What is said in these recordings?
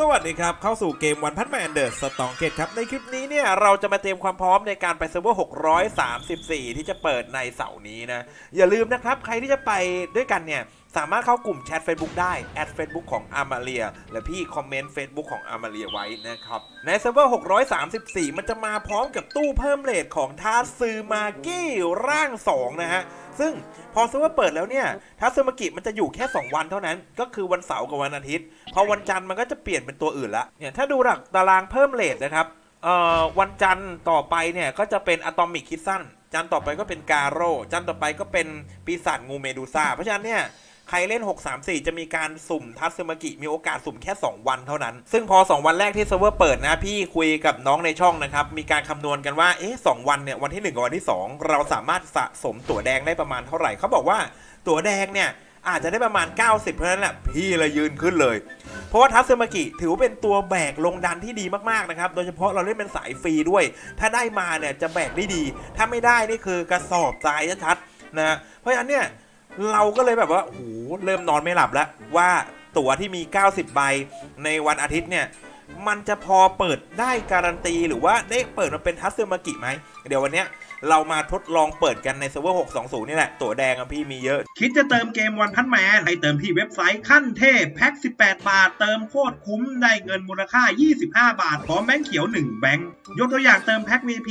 สวัสดีครับ เข้าสู่เกมวันพันแมนเดอร์สตองเกตครับ ในคลิปนี้เนี่ย เราจะมาเตรียมความพร้อมในการไปเซิร์ฟเวอร์ 634 ที่จะเปิดในเสาร์นี้นะ อย่าลืมนะครับ ใครที่จะไปด้วยกันเนี่ย สามารถเข้ากลุ่มแชท Facebook ได้แอด Facebook ของอามาเรียและพี่คอมเมนต์ Facebook ของอามาเรียไว้นะครับ ในเซิร์ฟเวอร์ 634 มันจะมาพร้อมกับตู้เพิ่มเลทของทาซึมากี้ร่าง 2 นะฮะ ซึ่งพอเซิร์ฟเวอร์เปิดแล้วเนี่ยทัซึมากิมันจะอยู่แค่ 2 วันเท่านั้น ก็คือวันเสาร์กับวันอาทิตย์ พอวันจันทร์มันก็จะเปลี่ยนเป็นตัวอื่นละเนี่ยถ้าดูหลักตารางเพิ่มเลทนะครับเอ่อวันจันทร์ต่อไปเนี่ยก็จะเป็นอะตอมิกคิดสั้นจันทร์ต่อไปก็เป็นกาโร่จันทร์ต่อไปก็เป็นปีศาจงูเมดูซ่าเพราะฉะนั้นเนี่ย ใครเล่น 634 จะมีการสุ่มทัศมากิมีโอกาสสุ่มแค่ 2 วันเท่านั้น ซึ่งพอ 2 วันแรกที่เซิร์ฟเวอร์เปิดนะพี่คุยกับน้องในช่องนะครับมีการคำนวณกันว่าเอ๊ะสวันเนี่ยวันที่ 1 กับวันที่ 2 เราสามารถสะสมตั๋วแดงได้ประมาณเท่าไหร่เขาบอกว่าตั๋วแดงเนี่ยอาจจะได้ประมาณ 90 เพราะนั้นแหละพี่เลยยืนขึ้นเลย เพราะว่าทัศมากิถือว่าเป็นตัวแบกลงดันที่ดีมากๆนะครับ โดยเฉพาะเราเล่นเป็นสายฟรีด้วย ถ้าได้มาเนี่ยจะแบกได้ดี ถ้าไม่ได้นี่คือกระสอบทรายชัดๆนะ เพราะฉะนั้นเนี่ย เราก็เลยแบบว่าโอ้โหเริ่มนอนไม่หลับแล้ว ว่าตั๋วที่มี 90 ใบในวันอาทิตย์เนี่ยมันจะพอเปิดได้การันตีหรือว่าได้เปิดมาเป็นทัสเซอร์มากิไหมเดี๋ยววันเนี้ย เรามาทดลองเปิดกันในเซิร์ฟเวอร์ 620 นี่แหละ ตั๋วแดงอะพี่มีเยอะ คิดจะเติมเกมวันพันแมนให้เติมที่เว็บไซต์ขั้นเทพแพ็ก18 บาท เติมโคตรคุ้มได้เงินมูลค่า 25 บาท พร้อมแบงค์เขียว 1 แบงค์ยกตัวอย่างเติมแพ็ก VP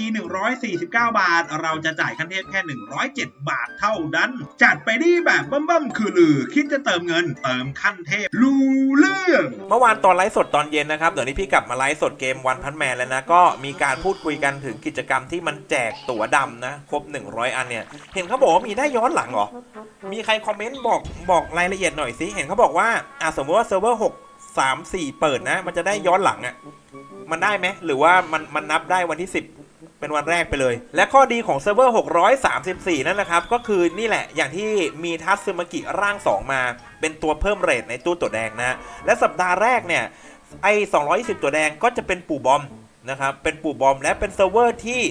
149 บาท เราจะจ่ายขั้นเทพแค่ 107 บาทเท่านั้น จัดไปดีแบบบั้มๆคือลือ คิดจะเติมเงินเติมขั้นเทพรู้เรื่องเมื่อวานตอนไลฟ์สดตอนเย็นนะครับเดี๋ยวนี้พี่กลับมาไลฟ์สดเกมวันพันแมนแล้วนะก็มีการพูดคุยกันถึงกิจกรรมที่มันแจกตั๋วดำนะครบ 100 อันเนี่ยเห็นเขาบอกว่ามีได้ย้อนหลังเหรอมีใครคอมเมนต์บอกบอกรายละเอียดหน่อยสิเห็นเขาบอกว่าอะสมมติว่าเซิร์ฟเวอร์6 3 4เปิดนะ มันจะได้ย้อนหลังอะ่ะมันได้ไหมหรือว่ามันมันนับได้วันที่ 10 เป็นวันแรกไปเลย และข้อดีของเซิร์ฟเวอร์ 634 นั่นนะครับ ก็คือนี่แหละอย่างที่มีทัสซึมากิร่าง 2 มา เป็นตัวเพิ่มเรทในตู้ตัวแดงนะ และสัปดาห์แรกเนี่ย ไอ้220 ตัวแดงก็จะเป็นปู่บอม นะครับ เป็นปู่บอมและเป็นเซิร์ฟเวอร์ที่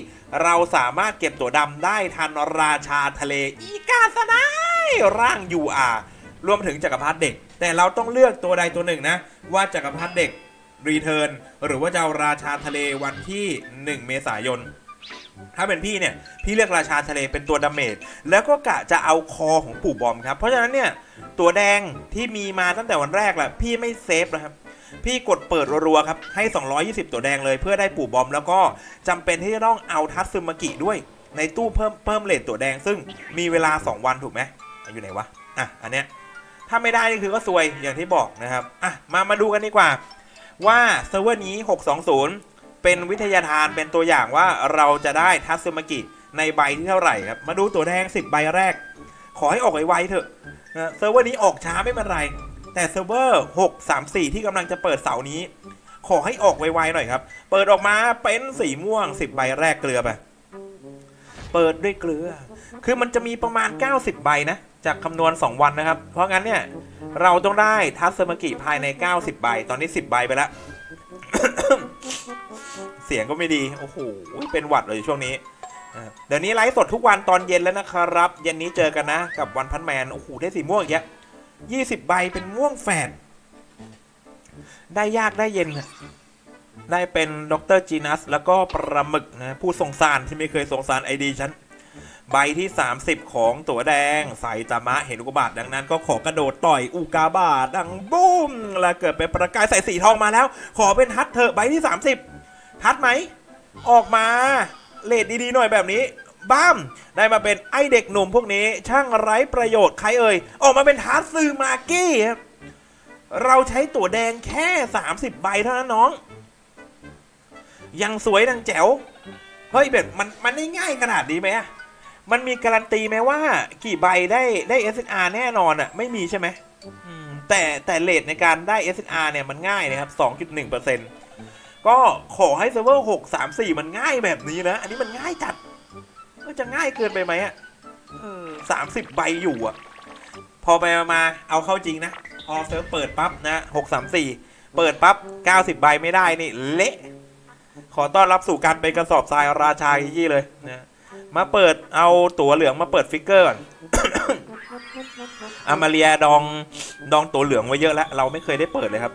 เราสามารถเก็บตัวดำได้ทันราชาทะเลอีกาสนายร่าง UR รวมถึงจักรพรรดิเด็ก แต่เราต้องเลือกตัวใดตัวหนึ่งนะ ว่าจักรพรรดิเด็กรีเทิร์นหรือว่าจะเอาราชาทะเลวันที่ 1 เมษายน ถ้าเป็นพี่เนี่ย พี่เลือกราชาทะเลเป็นตัวดาเมจแล้วก็กะจะเอาคอของปู่บอมครับ เพราะฉะนั้นเนี่ย ตัวแดงที่มีมาตั้งแต่วันแรกแหละพี่ไม่เซฟนะครับ พี่กดเปิดรัวๆครับ ให้ 220 ตัวแดงเลยเพื่อได้ปู่บอม แล้วก็จำเป็นที่จะต้องเอาทัตซึมากิด้วย ในตู้เพิ่มเพิ่มเลทตัวแดง ซึ่งมีเวลา 2 วันถูกไหมอยู่ไหนวะอะอันเนี้ยถ้าไม่ได้นี่คือก็ซวยอย่างที่บอกนะครับอะมามาดูกันดีกว่า ว่าเซิร์ฟเวอร์นี้ 620 เป็นวิทยาทานเป็นตัวอย่างว่าเราจะได้ทัตซึมากิในใบที่เท่าไหร่ครับมาดูตัวแดง 10 ใบแรก ขอให้ออกไวๆเถอะเซิร์ฟเวอร์นี้ออกช้าไม่เป็นไร แต่เซิร์ฟเวอร์634 ที่กำลังจะเปิดเสาร์นี้ ขอให้ออกไวๆหน่อยครับ เปิดออกมาเป็นสีม่วง 10 ใบแรกเกลือไปเปิดด้วยเกลือ คือมันจะมีประมาณ 90 ใบนะ จากคำนวณ 2 วันนะครับ เพราะงั้นเนี่ย เราต้องได้ทัสมากิภายใน 90 ใบ ตอนนี้ 10 ใบไปแล้ว เสียงก็ไม่ดี โอ้โห เป็นหวัดเลยช่วงนี้ เดี๋ยวนี้ไลฟ์สดทุกวันตอนเย็นแล้วนะครับ เย็นนี้เจอกันนะ กับวันพันแมน โอ้โห ได้สีม่วงอีกแล้ว ยี่สิบใบเป็นม่วงแฝดได้ยากได้เย็นอะได้เป็นดรจีนัส แล้วก็ปลาหมึกนะผู้สงสารที่ไม่เคยสงสารไอดีฉัน ใบที่ 30 ของตัวแดง ใส่ตามะเห็นอุกบาตดังนั้นก็ขอกระโดดต่อยอุกาบาตดังบูมแล้วเกิดเป็นประกายใส่สีทองมาแล้ว ขอเป็นทัดเถอะใบที่ 30 ทัดไหม ออกมาเลดดีๆหน่อยแบบนี้ บ้ามได้มาเป็นไอเด็กหนุ่มพวกนี้ช่างไร้ประโยชน์ใครเอ่ยออกมาเป็นทัสซือมากี้ครับเราใช้ตั๋วแดงแค่ 30 ใบเท่านั้นน้อง ยังสวยดังแจ๋ว เฮ้ยแบบมันมันได้ง่ายขนาดนี้ไหมมันมีการันตีไหมว่า กี่ใบได้ได้ SNR แน่นอนอะไม่มีใช่ไหมอืมแต่แต่เลทในการได้ SNR เนี่ยมันง่ายนะครับ 2.1%ก็ขอให้เซิร์ฟเวอร์6 3 4 มันง่ายแบบนี้นะ อันนี้มันง่ายจัด ก็จะง่ายเกินไปไหมอะสามสิบใบอยู่อะพอไปมาๆเอาเข้าจริงนะ พอเซิร์ฟเปิดปั๊บนะ6 3 4เปิดปั๊บ90ใบไม่ได้นี่ เละ ขอต้อนรับสู่การเป็นกระสอบทรายราชายี่เลยนะมาเปิดเอาตั๋วเหลืองมาเปิดฟิกเกอร์ก่อนอามาเรียดองดองตั๋วเหลืองไว้เยอะแล้ว เราไม่เคยได้เปิดเลยครับ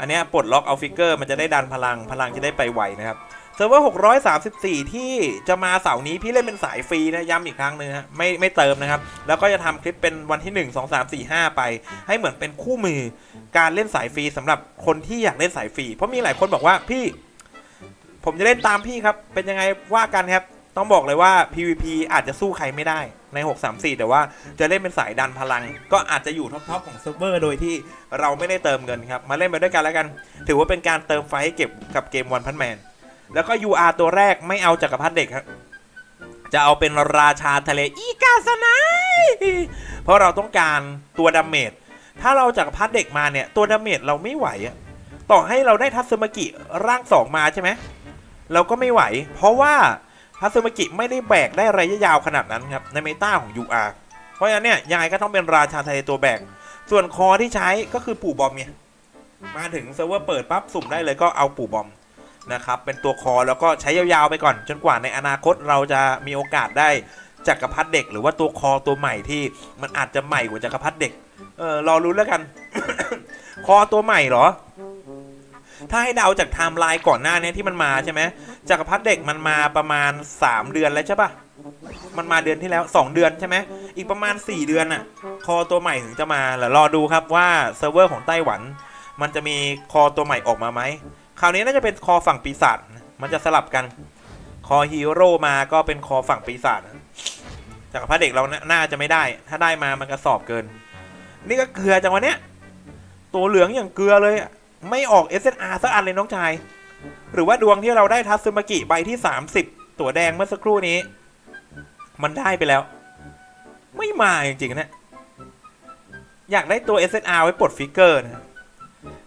อันเนี้ยปลดล็อกเอาฟิกเกอร์มันจะได้ดันพลังพลังจะได้ไปไวนะครับเซิร์ฟเวอร์634 ที่จะมาเสาร์นี้พี่เล่นเป็นสายฟรีนะย้ำอีกครั้งหนึงฮะไม่ไม่เติมนะครับ แล้วก็จะทำคลิปเป็นวันที่ 1 2 3 4 5 ไป ให้เหมือนเป็นคู่มือการเล่นสายฟรีสำหรับคนที่อยากเล่นสายฟรีเพราะมีหลายคนบอกว่าพี่ ผมจะเล่นตามพี่ครับ เป็นยังไงว่ากันครับ ต้องบอกเลยว่า PVP อาจจะสู้ใครไม่ได้ใน 634 แต่ว่าจะเล่นเป็นสายดันพลัง ก็อาจจะอยู่ท็อปๆของเซิร์ฟเวอร์โดยที่เราไม่ได้เติมเงินครับมาเล่นไปด้วยกันแล้วกัน ถือว่าเป็นการเติมไฟให้เก็บกับเกมวันพันแมน แล้วก็ UR ตัวแรกไม่เอาจักรพรรดิเด็กครับจะเอาเป็นราชาทะเลอีกาสไนเพราะเราต้องการตัวดาเมจถ้าเราจักรพรรดิเด็กมาเนี่ย ตัวดาเมจเราไม่ไหวอะต่อให้เราได้ทัศมกิร่างสองมาใช่ไหมเราก็ไม่ไหว เพราะว่าทัศมกิไม่ได้แบกได้ระยะยาวขนาดนั้นครับในเมตาของ UR เพราะฉะนั้นเนี่ยยังไงก็ต้องเป็นราชาทะเลตัวแบก ส่วนคอที่ใช้ก็คือปู่บอมเนี่ยมาถึงเซิร์ฟเวอร์เปิดปั๊บสุ่มได้เลยก็เอาปู่บอม นะครับเป็นตัวคอแล้วก็ใช้ยาวๆไปก่อน จนกว่าในอนาคตเราจะมีโอกาสได้จักรพรรดิเด็ก หรือว่าตัวคอตัวใหม่ที่มันอาจจะใหม่กว่าจักรพรรดิเด็กเออรอรู้แล้วกัน คอตัวใหม่เหรอ ถ้าให้เดาจากไทม์ไลน์ก่อนหน้านี้ที่มันมาใช่ไหมจักรพรรดิเด็กมันมาประมาณ 3 เดือนแล้วใช่ปะมันมาเดือนที่แล้ว 2 เดือนใช่ไหมอีกประมาณ 4 เดือนอะคอตัวใหม่ถึงจะมาแล้วรอดูครับว่าเซิร์ฟเวอร์ของไต้หวัน มันจะมีคอตัวใหม่ออกมาไหม คราวนี้น่าจะเป็นคอฝั่งปีศาจนะมันจะสลับกัน คอฮีโร่มาก็เป็นคอฝั่งปีศาจจักพรรดิเด็กเราน่าน่าจะไม่ได้ ถ้าได้มามันกระสอบเกิน นี่ก็เกลือจังวะเนี้ย ตัวเหลืองอย่างเกลือเลย ไม่ออก SNR สักอันเลยน้องชาย หรือว่าดวงที่เราได้ทัตสึมากิใบที่ 30 ตัวแดงเมื่อสักครู่นี้ มันได้ไปแล้ว ไม่มาจริงๆนะ อยากได้ตัว SNR ไว้ปลดฟิกเกอร์นะ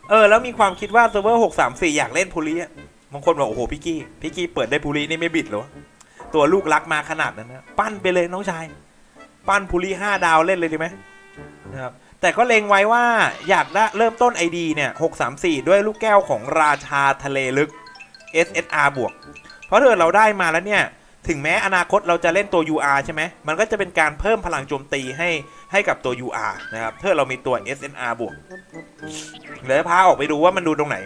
เออแล้วมีความคิดว่าเซิร์ฟเวอร์634อยากเล่นพูลีอะบางคนบอกโอ้โหพี่กี้พี่กี้เปิดได้พูลีนี่ไม่บิดเหรอตัวลูกรักมาขนาดนั้นนะปั้นไปเลยน้องชาย ปั้นพูลี5ดาวเล่นเลยดีไหมนะครับแต่ก็เลงไว้ว่าอยากได้เริ่มต้น ID เนี่ย634 ด้วยลูกแก้วของราชาทะเลลึก SSR บวก เพราะถ้าเกิดเราได้มาแล้วเนี่ย ถึงแม้อนาคตเราจะเล่นตัว UR ใช่ไหม มันก็จะเป็นการเพิ่มพลังโจมตีให้ ให้กับตัว UR นะครับถ้าเรามีตัว SNR บวกเดี๋ยวพาออกไปดูว่ามันดูตรงไหน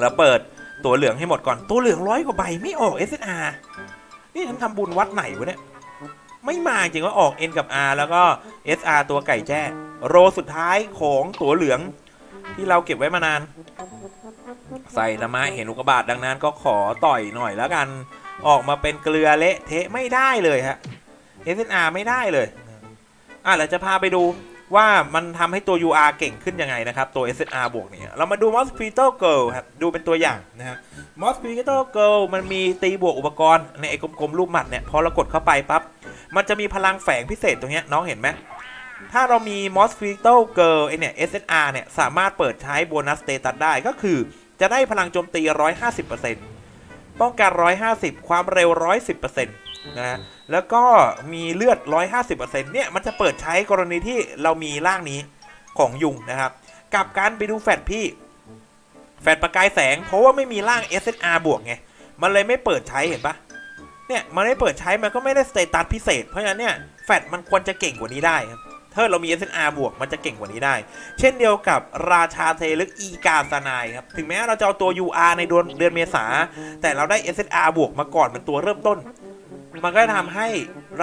แล้วเปิดตัวเหลืองให้หมดก่อนตัวเหลืองร้อยกว่าใบไม่ออก SNR นี่ฉันทำบุญวัดไหนวะเนี่ยไม่มาจริงว่าออก N กับ R แล้วก็ SR ตัวไก่แจ้ โรสุดท้ายของตัวเหลือง ที่เราเก็บไว้มานาน ใส่ธรรมะเห็นอุกบาตดังนั้นก็ขอต่อยหน่อยแล้วกัน ออกมาเป็นเกลือเละเทะไม่ได้เลยฮะ SNR ไม่ได้เลย อะเราจะพาไปดูว่ามันทำให้ตัว UR เก่งขึ้นยังไงนะครับ ตัว SNR บวกเนี่ย เรามาดู Mosquito Girl ครับ ดูเป็นตัวอย่างนะฮะ Mosquito Girl มันมีตีบวกอุปกรณ์ในไอ้กลมๆรูปหมัดเนี่ย พอเรากดเข้าไปปั๊บ มันจะมีพลังแฝงพิเศษตรงเนี้ยน้องเห็นไหม ถ้าเรามี Mosquito Girl ไอเนี่ย SNR เนี่ย สามารถเปิดใช้โบนัสสเตตัสได้ก็คือจะได้พลังโจมตี 150%ป้องกัน 150 ความเร็ว 110%นะฮะ แล้วก็มีเลือด 150%เนี่ยมันจะเปิดใช้กรณีที่เรามีร่างนี้ของยุงนะครับ กับการไปดูแฟดพี่ แฟดประกายแสง เพราะว่าไม่มีร่าง SNR บวกไง มันเลยไม่เปิดใช้เห็นปะเนี่ย มันไม่เปิดใช้มันก็ไม่ได้สเตตัสพิเศษ เพราะฉะนั้นเนี่ยแฟดมันควรจะเก่งกว่านี้ได้ครับถ้าเรามี SNR บวกมันจะเก่งกว่านี้ได้ เช่นเดียวกับราชาเทลึกอีกาสนายครับ ถึงแม้เราจะเอาตัว UR ในเดือนเดือนเมษา แต่เราได้ SNR บวกมาก่อนเป็นตัวเริ่มต้น มันก็ทำให้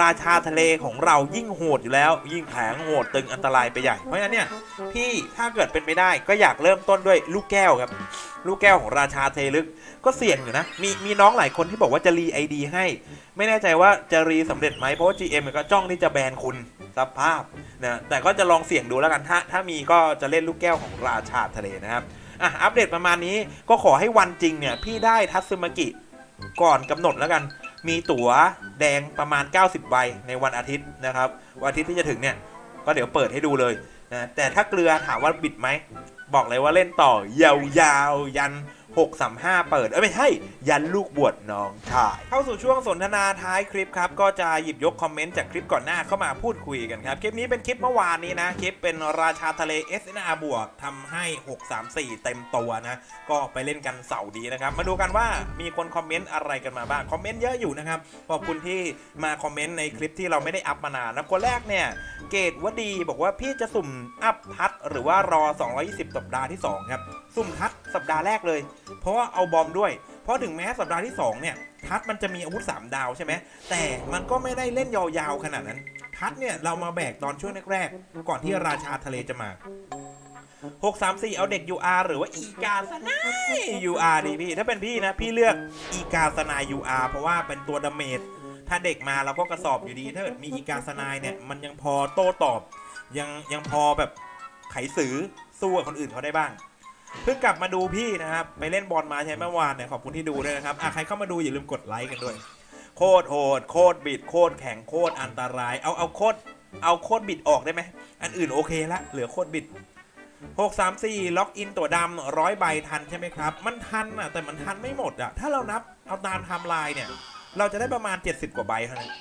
ราชาทะเลของเรายิ่งโหดอยู่แล้ว ยิ่งแข็งโหดตึงอันตรายไปใหญ่เพราะฉะนั้นเนี่ยพี่ถ้าเกิดเป็นไปได้ก็อยากเริ่มต้นด้วยลูกแก้วครับ ลูกแก้วของราชาเทลึกก็เสี่ยงอยู่นะ มีมีน้องหลายคนที่บอกว่าจะรีไอดีให้ ไม่แน่ใจว่าจะรีสำเร็จไหมเพราะว่า GM มันก็จ้องที่จะแบนคุณสภาพนะแต่ก็จะลองเสี่ยงดูแล้วกันถ้าถ้ามีก็จะเล่นลูกแก้วของราชาทะเลนะครับอะอัปเดตประมาณนี้ก็ขอให้วันจริงเนี่ยพี่ได้ทัตสึมากิก่อนกำหนดแล้วกัน มีตั๋วแดงประมาณ 90 ใบในวันอาทิตย์นะครับ วันอาทิตย์ที่จะถึงเนี่ย ก็เดี๋ยวเปิดให้ดูเลยนะแต่ถ้าเกลือถามว่าบิดไหม บอกเลยว่าเล่นต่อยาวๆยัน 635 เปิด เอ้ยไม่ใช่ ยันลูกบวชน้องชาย เข้าสู่ช่วงสนทนาท้ายคลิปครับ ก็จะหยิบยกคอมเมนต์จากคลิปก่อนหน้าเข้ามาพูดคุยกันครับ คลิปนี้เป็นคลิปเมื่อวานนี้นะ คลิปเป็นราชาทะเล SNR บวกทำให้ 634 เต็มตัวนะ ก็ไปเล่นกันเสาร์ดีนะครับ มาดูกันว่ามีคนคอมเมนต์อะไรกันมาบ้าง คอมเมนต์เยอะอยู่นะครับ ขอบคุณที่มาคอมเมนต์ในคลิปที่เราไม่ได้อัพมานานนะคนแรกเนี่ย เกตวดีบอกว่าพี่จะสุ่มอัพทัดหรือว่ารอ 220 สัปดาห์ที่ 2 ครับ สุ่มทัดสัปดาห์แรกเลย เพราะว่าเอาบอมด้วย เพราะถึงแม้สัปดาห์ที่2เนี่ยทัดมันจะมีอาวุธ 3 ดาวใช่ไหมแต่มันก็ไม่ได้เล่นยาวๆขนาดนั้น ทัดเนี่ยเรามาแบกตอนช่วงแรกๆก่อนที่ราชาทะเลจะมา 634 เอาเด็ก UR หรือว่าอีกาสนาย UR ดีพี่ ถ้าเป็นพี่นะ พี่เลือกอีกาสนาย UR เพราะว่าเป็นตัวดาเมจถ้าเด็กมาเราก็กระสอบอยู่ดีถ้าเกิดมีอีกาสนายเนี่ยมันยังพอโต้ตอบ ยังยังพอแบบไขสือสู้กับคนอื่นเขาได้บ้าง เพิ่งกลับมาดูพี่นะครับ ไปเล่นบอลมาใช่ไหมเมื่อวานเนี่ยขอบคุณที่ดูด้วยนะครับอะใครเข้ามาดูอย่าลืมกดไลค์กันด้วย โคตรโหดโคตรบิดโคตรแข็งโคตรอันตราย เอาเอาโคตรเอาโคตรบิดออกได้ไหมอันอื่นโอเคละเหลือโคตรบิด634 ล็อกอินตัวดำร้อยใบทันใช่ไหมครับ มันทันอะแต่มันทันไม่หมดอะถ้าเรานับเอาตามไทม์ไลน์เนี่ย เราจะได้ประมาณ 70 กว่าใบเท่านั้น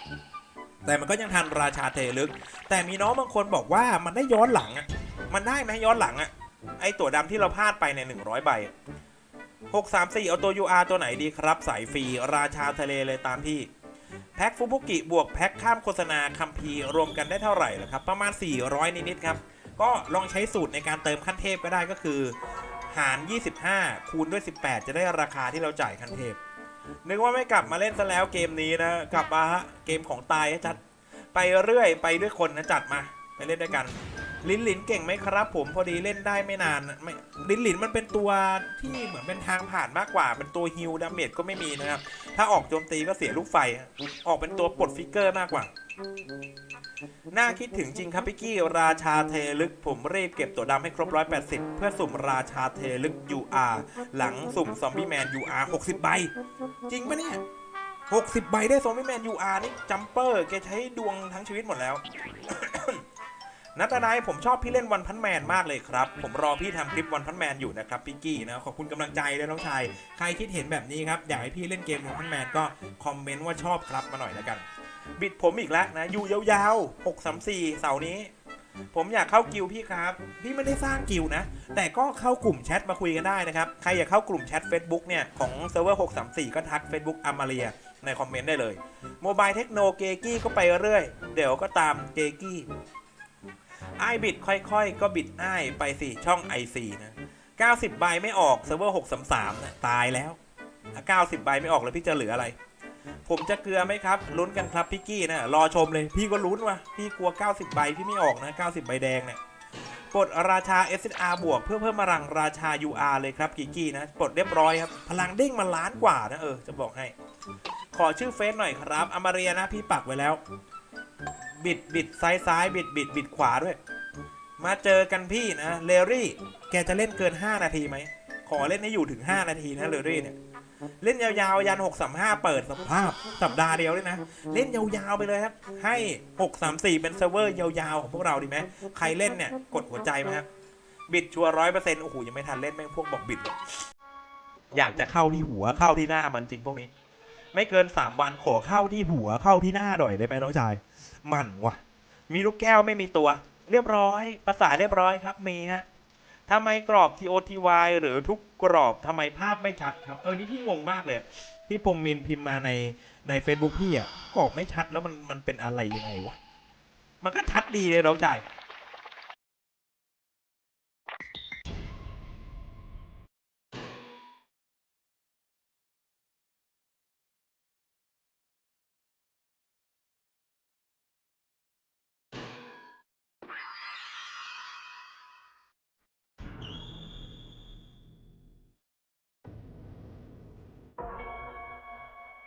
แต่มันก็ยังทันราชาเทลึก แต่มีน้องบางคนบอกว่ามันได้ย้อนหลังอะมันได้ไหมย้อนหลังอะ ไอตัวดำที่เราพลาดไปใน100 ใบ 634 เอาตัว UR ตัวไหนดีครับ สายฟรี ราชาทะเลเลยตามที่ แพ็คฟุบุกิ บวกแพ็คข้ามโฆษณาคัมภีร์รวมกันได้เท่าไหร่ล่ะครับ ประมาณ 400 นิดๆครับ ก็ลองใช้สูตรในการเติมขั้นเทพก็ได้ก็คือ หาร 25 คูณด้วย 18 จะได้ราคาที่เราจ่ายขั้นเทพ นึกว่าไม่กลับมาเล่นซะแล้วเกมนี้นะ กลับมาฮะเกมของตายจัดไปเรื่อยไปด้วยคนนะจัดมา เล่นด้วยกัน ลินหลินเก่งไหมครับ ผมพอดีเล่นได้ไม่นานไม่ลินหลินมันเป็นตัวที่เหมือนเป็นทางผ่านมากกว่า เป็นตัวฮิลดาเมจก็ไม่มีนะครับ ถ้าออกโจมตีก็เสียลูกไฟ ออกเป็นตัวปลดฟิกเกอร์มากกว่าน่าคิดถึงจริงครับพี่กี้ราชาเทลึก ผมรีบเก็บตัวดำให้ครบ 180 เพื่อสุ่มราชาเทลึก UR หลังสุ่มซอมบี้แมน UR 60 ใบ จริงปะเนี่ย 60 ใบได้ซอมบี้แมน UR นี่จัมเปอร์ แกใช้ดวงทั้งชีวิตหมดแล้ว นัตนายผมชอบพี่เล่นวันพันแมนมากเลยครับ ผมรอพี่ทำคลิปวันพันแมนอยู่นะครับพี่กี้นะขอบคุณกำลังใจด้วยน้องชายใครคิดเห็นแบบนี้ครับอยากให้พี่เล่นเกมวันพันแมนก็คอมเมนต์ว่าชอบครับมาหน่อยแล้วกัน บิดผมอีกแล้วนะอยู่ยาวๆ634เสาร์นี้ ผมอยากเข้ากิวพี่ครับ พี่ไม่ได้สร้างกิวนะ แต่ก็เข้ากลุ่มแชทมาคุยกันได้นะครับใครอยากเข้ากลุ่มแชท Facebook เนี่ยของเซิร์ฟเวอร์634 ก็ทัก Facebook อมาเรียในคอมเมนต์ได้เลยโมบายเทคโนเกกี้ก็ไปเรื่อยเดี๋ยวก็ตามเกกี้ ไอบิดค่อยๆ ก็บิดไอไปสิช่อง IC นะ90 ใบไม่ออกเซิร์ฟเวอร์633นะตายแล้ว90 ใบไม่ออกแล้วพี่จะเหลืออะไร ผมจะเกลือไหมครับลุ้นกันครับพี่กี้นะรอชมเลยพี่ก็ลุ้นว่ะพี่กลัว 90 ใบพี่ไม่ออกนะ 90 ใบแดงเนี่ยปลดราชา s r บวกเพื่อเพิ่มพลังราชา UR เลยครับกิกกี้นะปลดเรียบร้อยครับ พลังเด้งมาล้านกว่านะเออจะบอกให้ ขอชื่อเฟซหน่อยครับอมาเรียนะพี่ปักไว้แล้ว บิดบิดซ้ายซ้ายบิดบิดบิดขวาด้วย มาเจอกันพี่นะเลรี่ แกจะเล่นเกิน 5 นาทีไหม ขอเล่นให้อยู่ถึง 5 นาทีนะเลรี่เนี่ย เล่นยาวๆ ยัน635 เปิดสภาพสัปดาห์เดียวเลยนะ เล่นยาวๆไปเลยครับ ให้ 634 เป็นเซิร์ฟเวอร์ยาวๆ ของพวกเราดีไหม ใครเล่นเนี่ย กดหัวใจไหมครับ บิดชัวร้อยเปอร์เซ็นต์โอ้โหยังไม่ทันเล่นแม่งพวกบอกบิดเลยอยากจะเข้าที่หัวเข้าที่หน้ามันจริงพวกนี้ ไม่เกิน3วันขอเข้าที่หัวเข้าที่หน้าหน่อยได้ไหมน้องชาย มันว่ะ มีลูกแก้วไม่มีตัว เรียบร้อยภาษาเรียบร้อยครับมีฮะทำไมกรอบ TOTY หรือทุกกรอบทำไมภาพไม่ชัดครับ เออนี่พี่งงมากเลย พี่พงมินพิมพ์มาในใน Facebook พี่อะกรอบไม่ชัดแล้วมันมันเป็นอะไรยังไงวะ มันก็ชัดดีเลยเราจ่าย